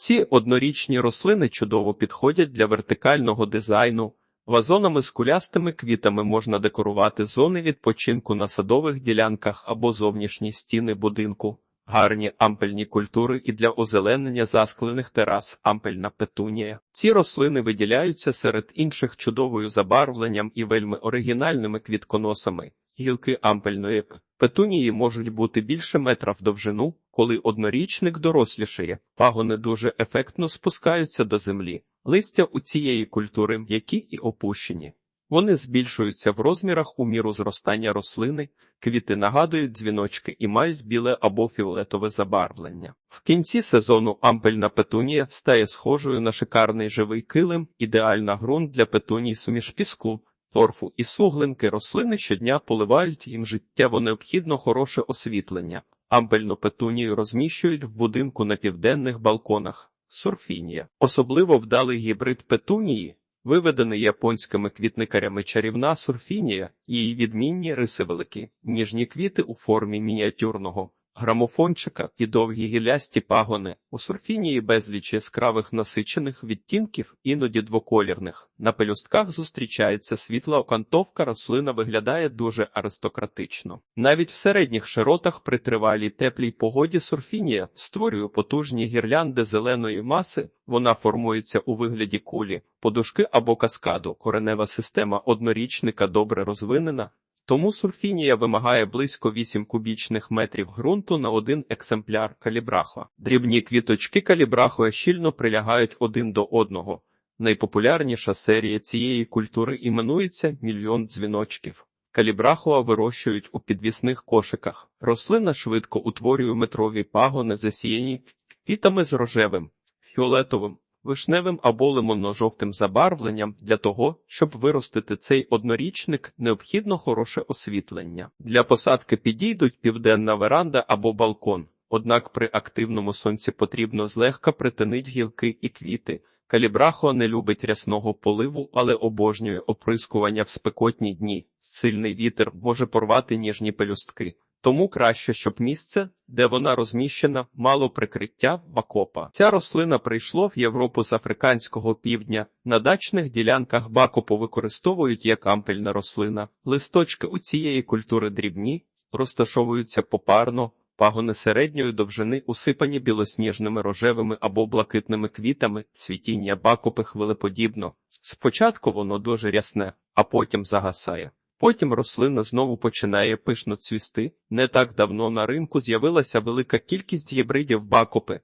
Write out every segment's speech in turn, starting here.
Ці однорічні рослини чудово підходять для вертикального дизайну. Вазонами з кулястими квітами можна декорувати зони відпочинку на садових ділянках або зовнішні стіни будинку. Гарні ампельні культури і для озеленення засклених терас ампельна петунія. Ці рослини виділяються серед інших чудовою забарвленням і вельми оригінальними квітконосами. Гілки ампельної петунії можуть бути більше метра в довжину, коли однорічник дорослішає. Пагони дуже ефектно спускаються до землі. Листя у цієї культури м'які і опущені. Вони збільшуються в розмірах у міру зростання рослини, квіти нагадують дзвіночки і мають біле або фіолетове забарвлення. В кінці сезону ампельна петунія стає схожою на шикарний живий килим, ідеальна ґрунт для петуній суміш піску, торфу і суглинки рослини щодня поливають їм життєво необхідно хороше освітлення. Ампельну петунію розміщують в будинку на південних балконах. Сурфінія. Особливо вдалий гібрид петунії, виведений японськими квітникарями чарівна сурфінія, її відмінні риси великі, ніжні квіти у формі мініатюрного грамофончика і довгі гілясті пагони. У сурфінії безліч яскравих насичених відтінків, іноді двоколірних. На пелюстках зустрічається світла окантовка, рослина виглядає дуже аристократично. Навіть в середніх широтах при тривалій теплій погоді сурфінія створює потужні гірлянди зеленої маси, вона формується у вигляді кулі, подушки або каскаду. Коренева система однорічника добре розвинена, тому сурфінія вимагає близько 8 кубічних метрів ґрунту на один екземпляр калібрахо. Дрібні квіточки калібрахо щільно прилягають один до одного. Найпопулярніша серія цієї культури іменується мільйон дзвіночків. Калібрахоа вирощують у підвісних кошиках. Рослина швидко утворює метрові пагони, засіяні квітами з рожевим, фіолетовим, вишневим або лимонно-жовтим забарвленням для того, щоб виростити цей однорічник, необхідно хороше освітлення. Для посадки підійдуть південна веранда або балкон. Однак при активному сонці потрібно злегка притинить гілки і квіти. Калібрахо не любить рясного поливу, але обожнює оприскування в спекотні дні. Сильний вітер може порвати ніжні пелюстки. Тому краще, щоб місце, де вона розміщена, мало прикриття бакопа. Ця рослина прийшло в Європу з африканського півдня. На дачних ділянках бакопу використовують як ампельна рослина. Листочки у цієї культури дрібні, розташовуються попарно, пагони середньої довжини усипані білосніжними рожевими або блакитними квітами, цвітіння бакопи хвилеподібно. Спочатку воно дуже рясне, а потім загасає. Потім рослина знову починає пишно цвісти. Не так давно на ринку з'явилася велика кількість гібридів бакопи,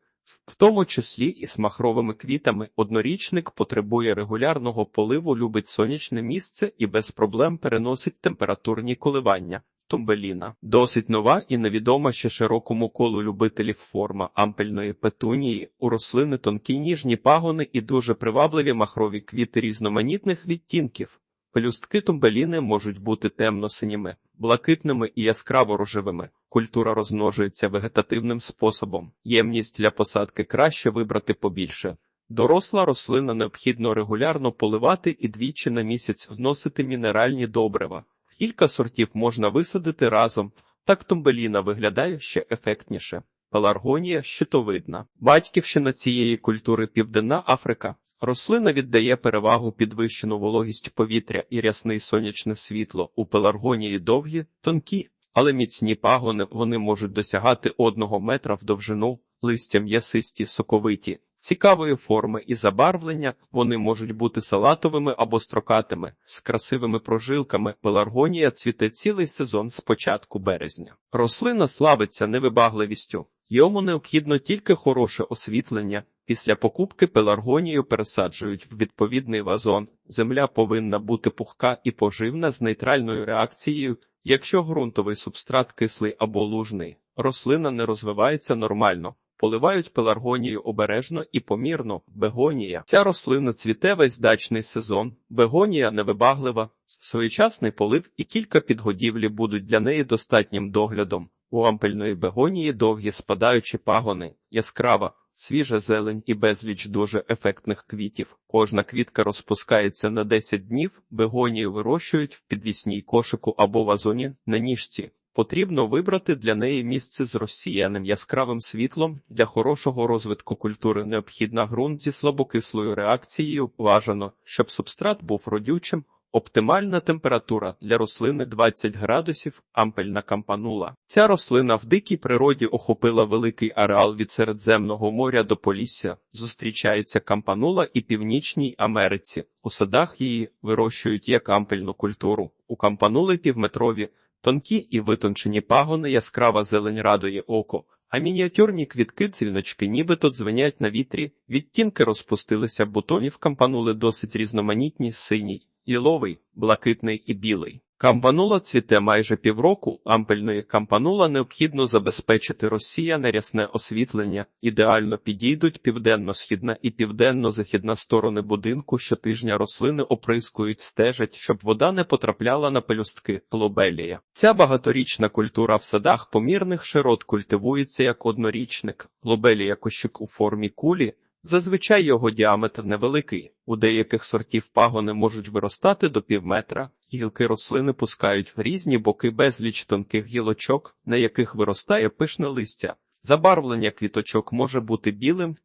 в тому числі і з махровими квітами. Однорічник потребує регулярного поливу, любить сонячне місце і без проблем переносить температурні коливання. Тумбеліна досить нова і невідома ще широкому колу любителів форма ампельної петунії. У рослини тонкі ніжні пагони і дуже привабливі махрові квіти різноманітних відтінків. Пелюстки тумбеліни можуть бути темно-синіми, блакитними і яскраво рожевими. Культура розмножується вегетативним способом. Ємність для посадки краще вибрати побільше. Доросла рослина необхідно регулярно поливати і двічі на місяць вносити мінеральні добрива. Кілька сортів можна висадити разом, так тумбеліна виглядає ще ефектніше. Пеларгонія щитовидна. Батьківщина цієї культури Південна Африка. Рослина віддає перевагу підвищену вологість повітря і рясний сонячне світло. У пеларгонії довгі, тонкі, але міцні пагони вони можуть досягати одного метра в довжину, листя м'ясисті, соковиті. Цікавої форми і забарвлення вони можуть бути салатовими або строкатими, з красивими прожилками. Пеларгонія цвіте цілий сезон з початку березня. Рослина славиться невибагливістю. Йому необхідно тільки хороше освітлення. Після покупки пеларгонію пересаджують в відповідний вазон. Земля повинна бути пухка і поживна з нейтральною реакцією. Якщо ґрунтовий субстрат кислий або лужний, рослина не розвивається нормально. Поливають пеларгонію обережно і помірно. Бегонія. Ця рослина цвіте весь дачний сезон. Бегонія невибаглива, своєчасний полив і кілька підгодівлі будуть для неї достатнім доглядом. У ампельної бегонії довгі спадаючі пагони, яскрава, свіжа зелень і безліч дуже ефектних квітів. Кожна квітка розпускається на 10 днів, бегонію вирощують в підвісній кошику або вазоні на ніжці. Потрібно вибрати для неї місце з розсіяним яскравим світлом. Для хорошого розвитку культури необхідна ґрунт зі слабокислою реакцією. Бажано, щоб субстрат був родючим. Оптимальна температура для рослини 20 градусів, ампельна кампанула. Ця рослина в дикій природі охопила великий ареал від Середземного моря до Полісся. Зустрічається кампанула і Північній Америці. У садах її вирощують як ампельну культуру. У кампанули півметрові, тонкі і витончені пагони яскрава зелень радує око. А мініатюрні квітки дзвіночки нібито дзвенять на вітрі, відтінки розпустилися бутонів кампанули досить різноманітні, синій, ліловий, блакитний і білий. Кампанула цвіте майже півроку, ампельної кампанула необхідно забезпечити розсіяне рясне освітлення, ідеально підійдуть південно-східна і південно-західна сторони будинку, щотижня рослини оприскують, стежать, щоб вода не потрапляла на пелюстки, лобелія. Ця багаторічна культура в садах помірних широт культивується як однорічник, лобелія кощик у формі кулі, Зазвичай його діаметр невеликий, у деяких сортів пагони можуть виростати до півметра, гілки рослини пускають в різні боки безліч тонких гілочок, на яких виростає пишне листя. Забарвлення квіточок може бути білим,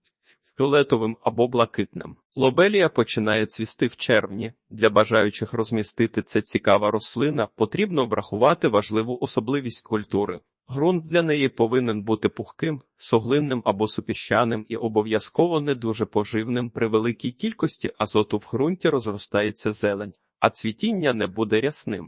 фіолетовим або блакитним. Лобелія починає цвісти в червні. Для бажаючих розмістити це цікава рослина, потрібно врахувати важливу особливість культури. Ґрунт для неї повинен бути пухким, соглинним або супіщаним і обов'язково не дуже поживним. При великій кількості азоту в ґрунті розростається зелень, а цвітіння не буде рясним.